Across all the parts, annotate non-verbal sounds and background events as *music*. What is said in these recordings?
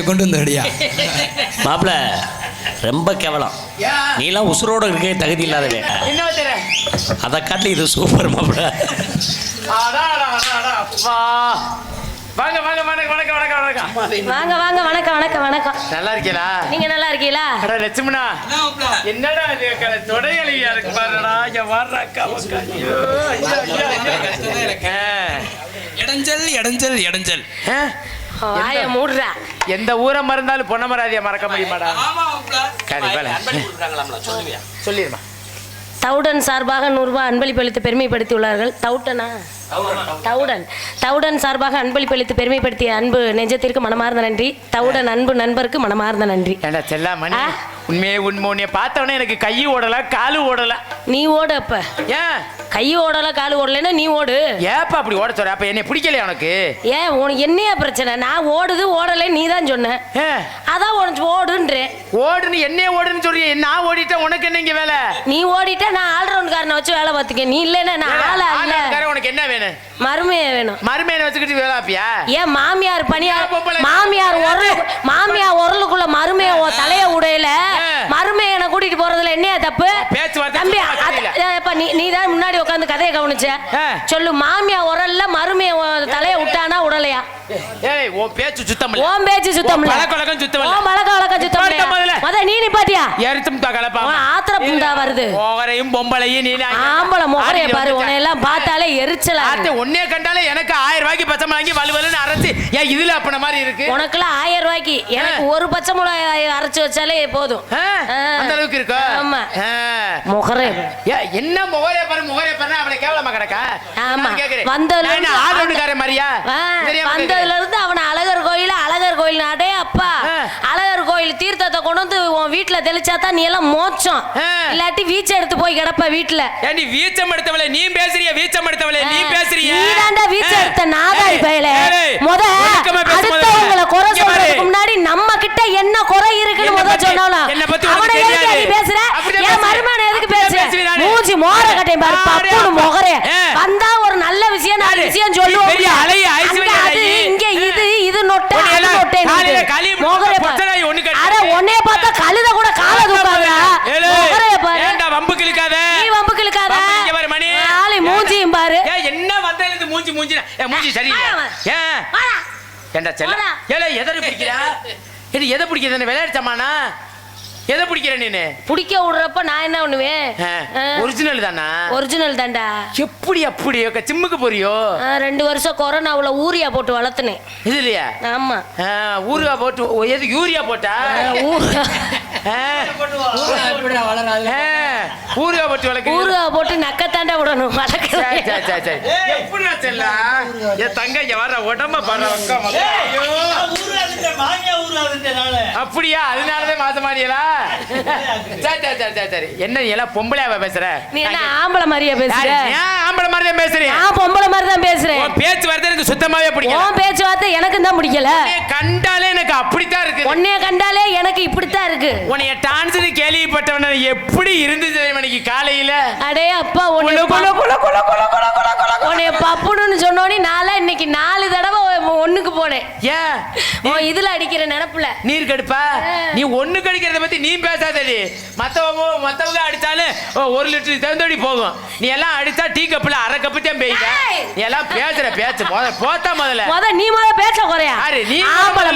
இங்க கொண்டு வந்தடியா மாப்பிள ரொம்ப கேவலம். நீலாம் உசுரோட இருக்கே தகுதி இல்லாதவே. அதை காட்டி இது சூப்பர் மாப்பிள. அடா அடா அடா அடா அப்பா வாங்க வாங்க வணக்கம் வணக்கம் வணக்கம். வணக்கம் வாங்க வாங்க வணக்கம் வணக்கம் வணக்கம். நல்லா இருக்கீங்களா நீங்க நல்லா இருக்கீங்களா அட லட்சுமணா. என்னடா இது தொடையலியா இருக்கு பாருடா. இங்க வர்றா அக்கா. இடைஞ்சல் இடைஞ்சல் இடைஞ்சல். வாய மூடுறா. எந்த ஊரை மறந்தாலும் பொண்ண மராதியா மறக்க முடியுமாடா? சொல்லிருமா தவுடன் சார்பாக நூறுரூவா அன்பளிப்பு அளித்து பெருமைப்படுத்தி உள்ளார்கள் தவுட்டனா? தவுடன் தவுடன். சார்பாக அன்பளிப்பு அளித்து பெருமைப்படுத்திய அன்பு நெஞ்சத்திற்கு மனமார்ந்த நன்றி. தவுடன் அன்பு நண்பருக்கு மனமார்ந்த நன்றி. செல்லாமணி? உண்மையே உண்மை உன்னைய பார்த்தவொடனே எனக்கு கை ஓடல காலு ஓடல. நீ ஓடு அப்ப. ஏன்? கை ஓடல காலு ஓடலைன்னா நீ ஓடு. ஏப்பா அப்படி ஓட சொல்ற? அப்ப என்னை பிடிக்கலையா உனக்கு? ஏன் உனக்கு என்னையா பிரச்சனை? நான் ஓடுது ஓடலை நீ தான் சொன்ன அதான் உனக்கு ஓடுன்றேன். ஓடுன்னு என்னைய ஓடுன்னு சொல்றிய. நான் ஓடிட்டேன் உனக்கு என்ன இங்க வேலை? நீ ஓடிட்டா நான் ஆல்ரவுண்ட் காரனை வச்சு வேலை பார்த்துக்க நீ இல்லைன்னா நான் ஆளா இல்ல. உனக்கு என்ன வேணும்? மருமைய வேணும். மருமையனை வச்சுக்கிட்டு வேலை ஆப்பியா ஏன் மாமியார் பணியார்? மாமியார் உரலு மாமியார் உரலுக்குள்ள மருமைய தலைய உடையில. மருமையனை கூட்டிட்டு போறதுல என்னையா தப்பு? தம்பி இப்ப நீ நீ தான் முன்னாடி உட்காந்து கதையை கவனிச்ச. சொல்லு மாமியா உரல்ல மருமைய உன் தலைய விட்டானா உடலையா? ஏய் உன் பேச்சு சுத்தம் இல்ல ஓம் பேச்சு சுத்தம் உன் பழக்க வழக்கம் சுத்தம் இல்ல. ஓம் பழக்க வழக்கம் சுத்தம் நிப்பாட்டு முதல்ல. முத நீ நிப்பாட்டியா? எரிச்சும் கலப்பா உன் ஆத்திர புண்டா வருது. போகரையும் பொம்பளையும் நீ ஆம்பளை முகரைய பாரு உன்னை எல்லாம் பார்த்தாலே எரிச்சலா. ஆத்து ஒன்னே கண்டாலே எனக்கு ஆயிரம் ரூபாய்க்கு பச்சை வாங்கி வலுவலுன்னு அரைச்சு ஏன் இதுல அப்பன மாதிரி இருக்கு? உனக்கெல்லாம் ஆயிரம் ரூபாய்க்கு. எனக்கு ஒரு பச்சை மிளகாய் அரைச்சு வச்சாலே போதும். அந்த அளவுக்கு இருக்கா? ஆமா. முகரே. ஏ, என்ன முகரே பாரு முகரே பாரு அவளை கேவலமா கிடக்கா ஆமா. நான் கேக்குறேன். வந்ததுல நான் என்ன இருந்து ஆள் ஒண்ணுக்கார மாதிரியா ஆ, தெரியாம வந்ததுல கேக்குறேன். இருந்து அவன அழகர் கோயில் அழகர் கோயில் அடே அப்பா ஆ. அழகர் கோயில் தீர்த்தத்தை கொண்டு வந்து உன் வீட்டுல தெளிச்சா தான் நீ எல்லாம் மோச்சம். இல்லாட்டி வீச்சை எடுத்து போய் கிடப்ப வீட்டுல நீ வீச்சம் எடுத்தவளே நீ பேசுறிய வீச்சம் எடுத்தவளே நீ பேசுறிய நீதாண்டா வீச்சை எடுத்த நாதாரி பயலே முத அடுத்தவங்கள பப்புனு முகரே. வந்தா ஒரு நல்ல விஷயம் நல்ல விஷயம் சொல்லுவோம் பெரிய அலைய ஐஸ் அது இங்க இது இது நொட்ட அது நொட்ட முகரே அட ஒன்னே பார்த்தா கழுத கூட கால தூக்காதடா முகரே பாரு? ஏண்டா வம்பு கிழக்காத? நீ வம்பு கிழக்காத? இங்க பாரு மணி. ஆளி மூஞ்சியும் பாரு. ஏ என்ன வந்தல இது மூஞ்சி மூஞ்சி ஏ மூஞ்சி சரியில்லை. ஏ. ஏண்டா செல்ல? ஏலே எதரி பிடிக்கிறா? இது எதை பிடிக்கிறது விளையாடுச்சமானா எதை பிடிக்கிற நீனு? பிடிக்க விடுறப்ப நான் என்ன பண்ணுவேன்? ஒரிஜினல் தானா? ஒரிஜினல் தான்டா. எப்படி அப்படி? அக்கா, ஜிம்முக்கு போறியோ? ரெண்டு வருஷம் கொரோனாவுல ஊரியா போட்டு வளர்த்துனேன். இது இல்லையா? ஆமா. ஊறுகாய் போட்டு எது யூரியா போட்டா? ஊ- ஆ, ஆ, ஊறுகாய் போட்டு வளர்க்கு ஊருகா போட்டு நக்கத்தாண்டா விடணும். வளர்க்க சரி, சரி. எப்படிடா செல்லா? என் தங்க இங்க வர்ற உடம்ப. ஐயோ. அப்படியா? அதனாலதான் மாசமாடியலா? சரி சரி சரி சரி சரி. என்ன நீ எல்லாம் பொம்பளையாவ பேசுற? நீ என்ன ஆம்பளை மாதிரியா பேசுற? ஆம்பளை மாதிரி தான் பேசுறீங்க நான் பொம்பளை மாதிரி தான் பேசுறேன். உன் பேச்சு வரது எனக்கு சுத்தமாவே பிடிக்கல. உன் பேச்சுவார்த்தை எனக்கும் தான் பிடிக்கல. கண்டாலே எனக்கு அப்படித்தான் இருக்கு உன்னைய கண்டாலே எனக்கு இப்படித்தான் இருக்கு. உன்னைய டான்ஸ்னு கேள்விப்பட்டவன எப்படி இருந்துச்சு மணிக்கு காலையில? அடே அப்பா உன்னை உன்னைய பப்புன்னு சொன்னோனே நாளா இன்னைக்கு நாலு தடவை ஒண்ணுக்கு போனேன். ஏ உன் இதுல அடிக்கிற நினப்புல. நீர் கடுப்பா? நீ ஒண்ணு கடிக்கிறத பத்தி நீ பேசாதடி. மத்தவங்க மத்தவங்க அடிச்சாலும் ஒரு லிட்டர் திறந்தோடி போகும். நீ எல்லாம் அடிச்சா டீ கப்புல அரை கப்பு தான் பெய்யுங்க நீ எல்லாம் பேசுற பேச்சு போத போத்தா முதல்ல. முத நீ முதல்ல பேச குறையா நீ ஆம்பளை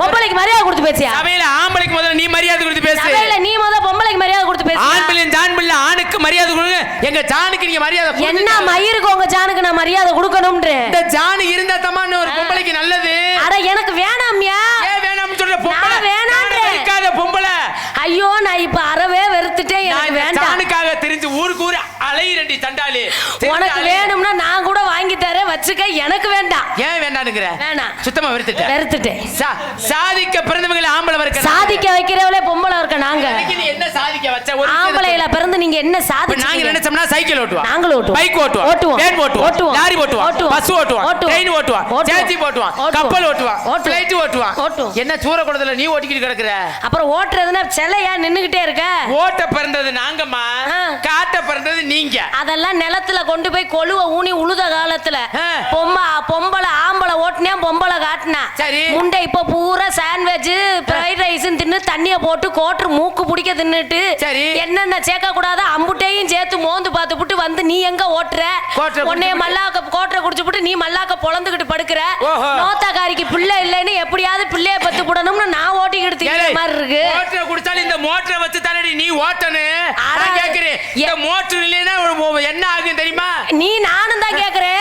பொம்பளைக்கு மரியாதை கொடுத்து பேசியா? அவையில ஆம்பளைக்கு முதல்ல நீ மரியாதை கொடுத்து பேசு. நீ முத பொம்பளைக்கு மரியாதை கொடுத்து பேசியா ஆண் பிள்ளை ஜான் பிள்ளை ஆணுக்கு மரியாதை கொடுங்க. எங்க ஜானுக்கு நீங்க மரியாதை என்ன. மயிருக்கு உங்க ஜானுக்கு நான் மரியாதை கொடுக்கணும்ன்ற? இந்த ஜானு இருந்தா தம்மான்னு ஒரு பொம்பளைக்கு நல்லது. அட எனக்கு வேணாம்யா. ஏன் வேணாம்னு சொல்ற பொம்பளை. ஜானை வெறுக்காத பொம்பளை. ஐயோ நான் இப்ப அறவே வெறுத்துட்டேன். எனக்கு வேண்டாம். ஜானுக்காக தெரிஞ்சு ஊருக்கு ஊரு அலையிரண்டி தண்டாளி உனக்கு. வேணும்னா நான் கூட வாங்கி தரேன் வச்சுக்க எனக்கு வேண்டாம் ஏன் வேண்டானுங்கிற வேணாம். சுத்தமா வெறுத்துட்ட வெறுத்துட்டேன் சா- சாதிக்க பிறந்தவங்களை ஆம்பளை வரைக்கும் சாதிக்க வைக்கிறவளே பொம்பளை இருக்க நாங்க நீ என்ன சாதிக்க வச்ச ஒரு ஆம்பளையில பிறந்து நீங்க என்ன இப்ப நாங்க நினைச்சோம்னா சைக்கிள் ஓட்டுவோம் நாங்களும் ஓட்டுவோம். பைக் ஓட்டுவோம் ஓட்டுவோம். வேன் ஓட்டுவோம் ஓட்டுவோம். லாரி ஓட்டுவோம் ஓட்டுவோம். பஸ் ஓட்டுவோம் ஓட்டுவோம். ட்ரெயின் ஓட்டுவோம். சேச்சி ஓட்டுவோம். கப்பல் ஓட்டுவோம். ஃபிளைட் ஓட்டுவோம் ஓட்டுவோம். என்ன சூரக்குளத்துல நீ ஓட்டிக்கிட்டு கிடக்குற அப்புறம் ஓட்டுறதுன்னா செல்லையா நின்னுகிட்டே இருக்க ஓட்ட பிறந்தது நாங்கம்மா. காட்ட பிறந்தது நீங்க அதெல்லாம் நிலத்துல கொண்டு போய் கொழுவ ஊனி உழுத காலத்துல ஆ. பொம்ப பொம்பளை ஆம்பளை ஓட்டுனேன் பொம்பளை காட்டினா சரி. முண்டை இப்ப பூரா சாண்ட்வே தண்ணிய போட்டு கோட்டர் மூக்கு பிடிக்க தின்னுட்டு சரி. என்னென்ன சேர்க்க கூடாதோ அம்புட்டையும் சேர்த்து மோந்து பார்த்து புட்டு வந்து நீ எங்க ஓட்டுற உன்னைய மல்லாக்க கோட்டரை குடிச்சு புட்டு நீ மல்லாக்க பொழந்துகிட்டு படுக்கிற. நோத்தாக்காரிக்கு பிள்ளை இல்லைன்னு எப்படியாவது பிள்ளைய பத்து போடணும்னு நான் ஓட்டிக்கிட்டு மாதிரி இருக்கு குடிச்சாலும் இந்த மோட்டரை வச்சு தானடி நீ நான் கேக்குறேன் இந்த மோட்டர் இல்லைன்னா ஒரு- என்ன ஆகும் தெரியுமா? நீ நானும் தான் கேக்குறேன்.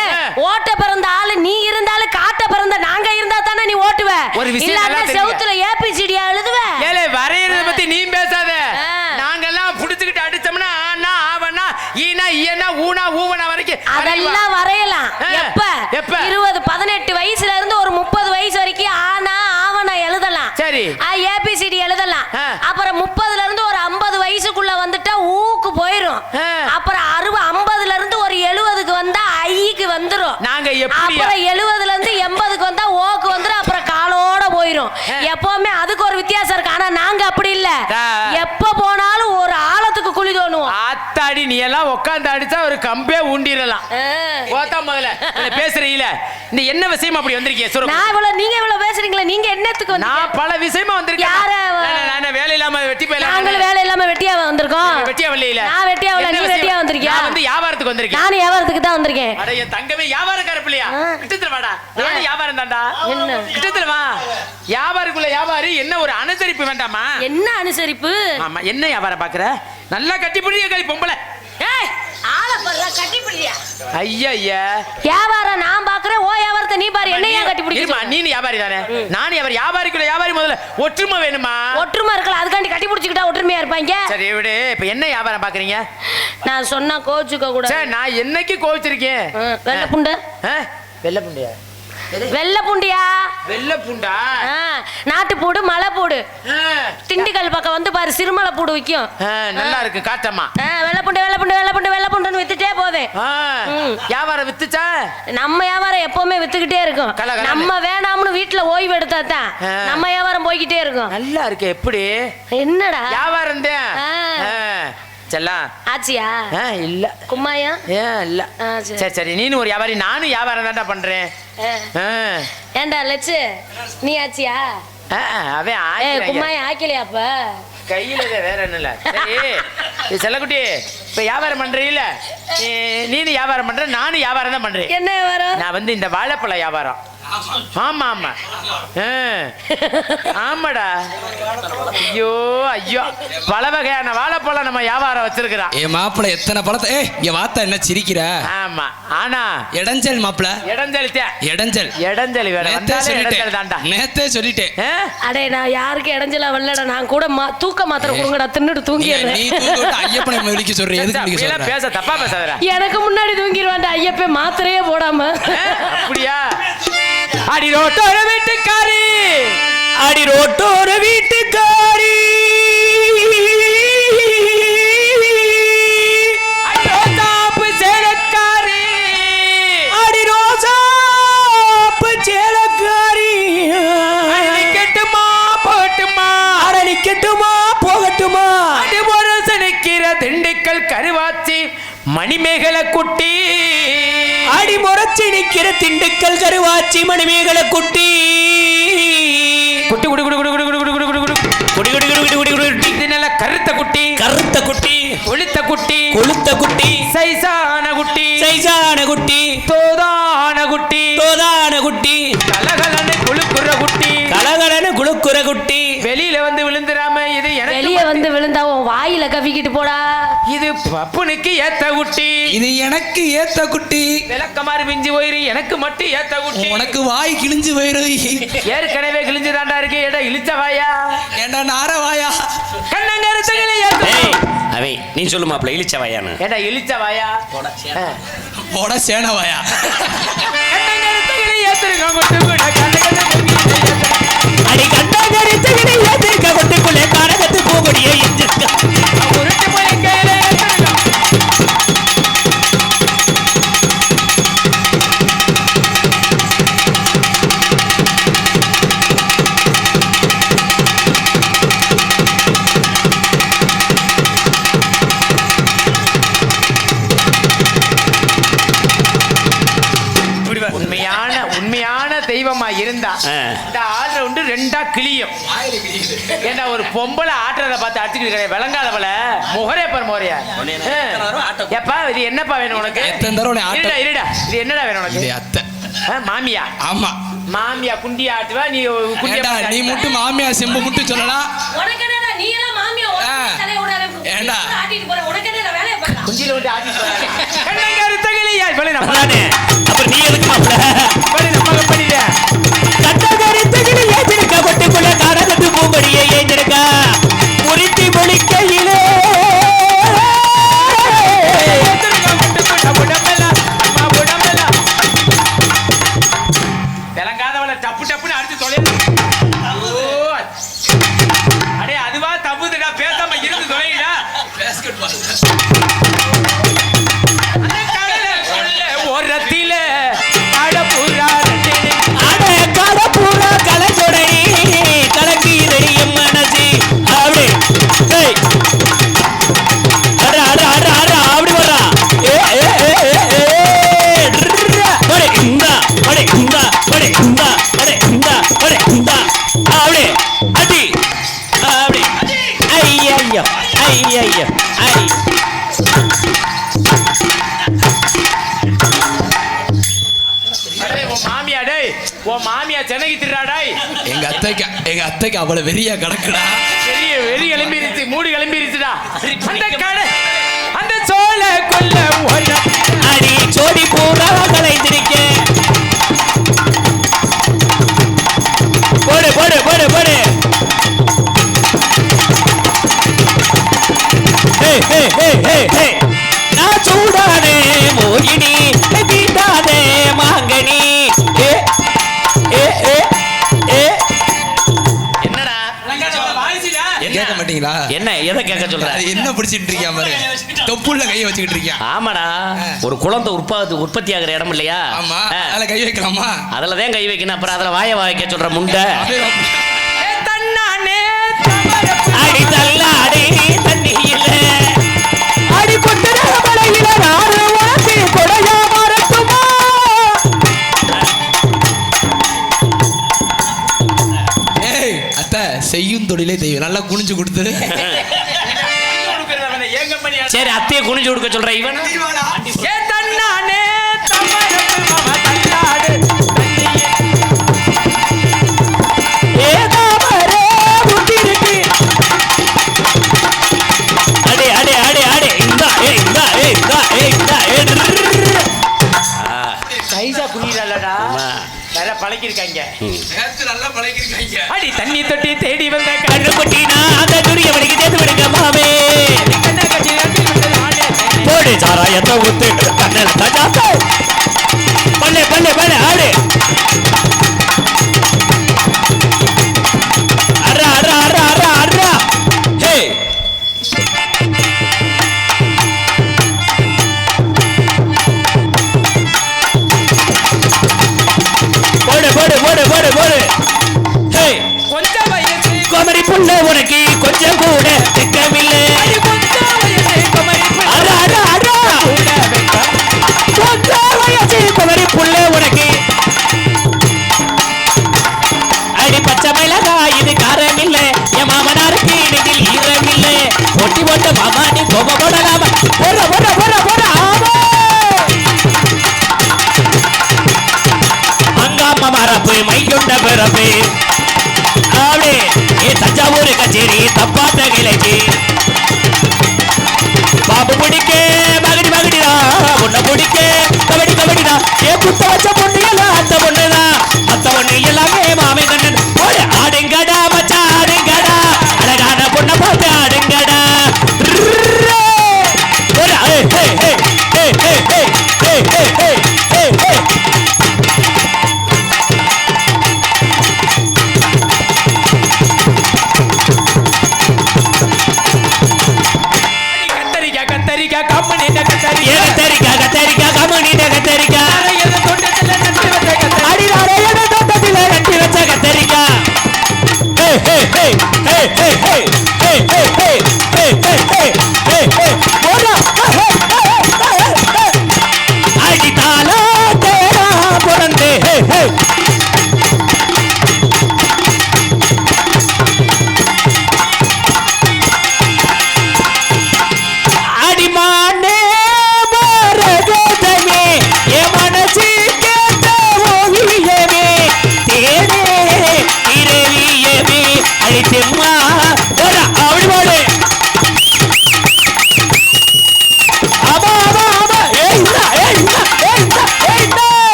உட்காந்து அடிச்சா ஒரு கம்பே ஊண்டிடலாம். ஓத்தா முதல்ல பேசுறீல இந்த என்ன விஷயம் அப்படி வந்திருக்கீங்க சுரப்பு நான் இவ்வளவு நீங்க இவ்வளவு பேசுறீங்களா நீங்க என்னத்துக்கு வந்து நான் பல விஷயமா வந்திருக்கேன். யார? நான் நான் நான் வேலை இல்லாம வெட்டி போயிடலாம் நாங்களும் வேலை இல்லாம வெட்டியா வந்திருக்கோம். வெட்டியா வரலையில? நான் வெட்டியா என்ன நீ? வெட்டியா வந்திருக்கியா? நான் வந்து வியாபாரத்துக்கு வந்திருக்கேன். நானும் வியாபாரத்துக்கு தான் வந்திருக்கேன். அட என் தங்கமே வியாபாரக்கார பிள்ளையா. கிட்டத்துல வாடா. நானும் வியாபாரம் தான்டா. என்ன? கிட்டத்துல வா வியாபாரிக்குள்ள வியாபாரி என்ன ஒரு அனுசரிப்பு வேண்டாமா? என்ன அனுசரிப்பு? ஆமா என்ன வியாபாரம் பாக்குற? நல்லா கட்டி பிடிக்க பொம்பளை. வியாபாரம் நான் பாக்குறேன் ஓ வியாபாரத்தை நீ பாரு என்ன ஏன் கட்டி நீ வியாபாரி தானே? நான் வியாபாரி வியாபாரிக்குள்ள வியாபாரி முதல்ல. ஒற்றுமை வேணுமா? ஒற்றுமை இருக்கலாம் அதுக்காண்டி கட்டி பிடிச்சிக்கிட்டா ஒற்றுமையா இருப்பாங்க? சரி விடு. இப்ப என்ன வியாபாரம் பாக்குறீங்க நான் சொன்னா கோச்சுக்க கூடாது. நான் என்னைக்கு கோவிச்சிருக்கேன்? வெள்ளை புண்டை. வெள்ளை புண்டையா? வெள்ளை புண்டியா? வெள்ளை புண்டா? ஆ, நாட்டுப்பூடு மலைப்பூடு ஆ. திண்டுக்கல் பக்கம் வந்து பாரு சிறுமலை பூடு விற்கும் நல்லா இருக்கு காட்டம்மா ஆ, வெள்ளை புண்டு வெள்ளை புண்டு வெள்ளை புண்டு வெள்ளை புண்டுன்னு வித்துட்டே ம். வியாபாரம் வித்துச்சா? நம்ம வியாபாரம் எப்பவுமே வித்துக்கிட்டே இருக்கும். நம்ம வேணாம்னு வீட்டுல ஓய்வு எடுத்தா தான். நம்ம வியாபாரம் போய்கிட்டே இருக்கும். நல்லா இருக்கு எப்படி? என்னடா? வியாபாரம் தான். செல்லாம் ஆச்சியா? ஆ, இல்ல. கும்மாயா? ஏன் இல்ல. ஆ, சரி. சரி நீனும் ஒரு வியாபாரி நானும் வியாபாரம் தான்டா பண்றேன். ஆ. ஆ. ஏண்டா லட்சு நீ ஆச்சியா? ஆ, அவன் ஆயிரம் கும்மாயா ஆக்கலையா அப்ப? கையில வேற என்ன இல்ல. சரி. செல்லக்குட்டி இப்ப வியாபாரம் பண்றீல்ல? நீ- நீனும் வியாபாரம் பண்ற நானும் வியாபாரம் தான் பண்றேன். என்ன வியாபாரம்? நான் வந்து இந்த வாழைப்பழ வியாபாரம். ஆமா ஆமா. ஆமாடா. ஐயோ ஐயோ. பல வகையான வாழைப்பழம் நம்ம வியாபாரம் வச்சிருக்கிறோம். ஏ மாப்பிள எத்தனை பழத்தை ஏ இங்க வாத்தா என்ன சிரிக்கிற? ஆமா. ஆனா இடைஞ்சல் மாப்பிள இடஞ்சலித்தே இடைஞ்சல் இடஞ்சலி வந்தாலே இடஞ்சல் தான்டா. நேத்தே சொல்லிட்டேன்? அடே நான் யாருக்கு இடைஞ்சலா வரலடா நான் கூட மா- தூக்க மாத்திரை கொடுங்கடா தின்னுட்டு தூங்கிடுறேன். நீ தூங்க விட்டு ஐயப்பனை விழிக்க சொல்ற. எதுக்கு விழிக்க பேச தப்பா பேசாதடா. எனக்கு முன்னாடி தூங்கிடுவான்டா ஐயப்பே மாத்திரையே போடாம. அப்படியா? அடி ரோட்டோர வீட்டுக்காரி. அடி ரோட்டோர வீட்டுக்காரி போகட்டுமா. திண்டுக்கல் கருவாச்சி மணிமேகலை குட்டி அடி முறைச்சி நிக்கிற திண்டுக்கல் கருவாச்சி மணிமேகல குட்டி குட்டி குடி குடி குடி குடி குடி குடி குடி குடி குடி குடி குடி குடி குடி குடி குடி நல்ல கருத்த குட்டி கருத்த குட்டி கொளுத்த குட்டி கொளுத்த குட்டி சைசான கவிக்கிட்டு போடா. இது பப்புனுக்கு ஏத்த குட்டி. இது எனக்கு ஏத்த குட்டி. விளக்கமாறு மிஞ்சி போயிரு எனக்கு மட்டும் ஏத்த குட்டி. உனக்கு வாய் கிழிஞ்சு போயிரு. ஏற்கனவே கிழிஞ்சுதாண்டா இருக்கு ஏடா இழிச்ச வாயா. ஏண்டா நாரவாயா கண்ணங்கருத்துகளை ஏத்த. ஏய் அவை நீ சொல்லு மாப்பிள்ள இழிச்ச வயானு ஏடா இழிச்ச வாயா. போட சேனவாயா கண்ணங்கருத்துகளை ஏத்துருங்க கொட்டு கூட கண்ணங்கருத்துகளை ஏத்துருங்க. கொட்டுக்குள்ளே காரகத்து பூங்கொடியை எஞ்சிருக்க இந்த ஆள் வந்து ரெண்டா கிளியும். ஏன்னா ஒரு பொம்பளை ஆட்டுறத பார்த்து அடிச்சுக்கிட்டு கிடையாது விளங்காதவள. முகரே பாரு முகரையா. எப்பா இது என்னப்பா வேணும் உனக்கு? இருடா இருடா இது என்னடா வேணும் இது உனக்கு அத்தை மாமியா? ஆமா. மாமியா குண்டியா ஆட்டுவா நீ குண்டியா நீ மட்டும் மாமியா செம்பு மட்டும் சொல்லலாம் உனக்கு என்னடா நீ எல்லாம் மாமியா ஏண்டா? ஆட்டிட்டு போற உனக்கு என்னடா வேலைய பாக்கலாம் குஞ்சில விட்டு ஆட்டி அத்தைக்கு அவ்வளவு வெறியா கிடக்குடா. பெரிய வெறி கிளம்பிருச்சு மூடி கிளம்பிருச்சுடா. அந்த கடை அந்த சோழ கொல்ல ஓட அடி சோடி பூரா கலைந்திருக்க போடு போடு போடு போடு. ஹே ஹே ஹே ஹே ஹே. கேட்க சொல்ற. அது என்ன பிடிச்சிட்டு இருக்கியா பாரு. தொப்புள்ள கையை வச்சுக்கிட்டு இருக்கியா ஆமாடா ஒரு குழந்தை உற்பத்தி உற்பத்தி ஆகிற இடம் இல்லையா? ஆமா. அதுல கை வைக்கலாமா? அதுல தான் கை வைக்கணும். அப்புறம் அதுல வாய வாய்க்க சொல்ற முண்டை. தன்னானே. அடி தள்ளாடி தண்ணியில அடி மலையில செய்யும் தொழிலே தெய்வம். நல்லா குனிஞ்சு கொடுத்து. ஏன் *laughs* கம்பெனியா சரி அத்தையை குனிஞ்சு கொடுக்க சொல்ற இவன்? தன்னானே பழகிருக்காங்க நல்லா பழகிருக்காங்க அடி தண்ணி தொட்டி தேடி வந்த கண்ணு. அதை போடு சாராயத்தை ஊத்து கண்ணல் தஜாத்த. பல்லே பல்லே பல்லே ஆடு. அர்ரா அர்ரா அர்ரா அர்ரா அர்ரா ஹே. போடு போடு போடு போடு போடு. ஹே. கொஞ்சம் வயசு குமரி புள்ள உனக்கு கொஞ்சம் கூட திட்டமில்லை. ரப்பே அப்படியே தஞ்சாவூர் கச்சேரி தப்பாத்த கிளைக்கு.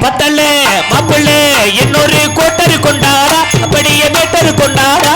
பத்தல்ல மாப்பிள்ளை இன்னொரு கோட்டரு கொண்டாரா அப்படியே மேட்டரு கொண்டாரா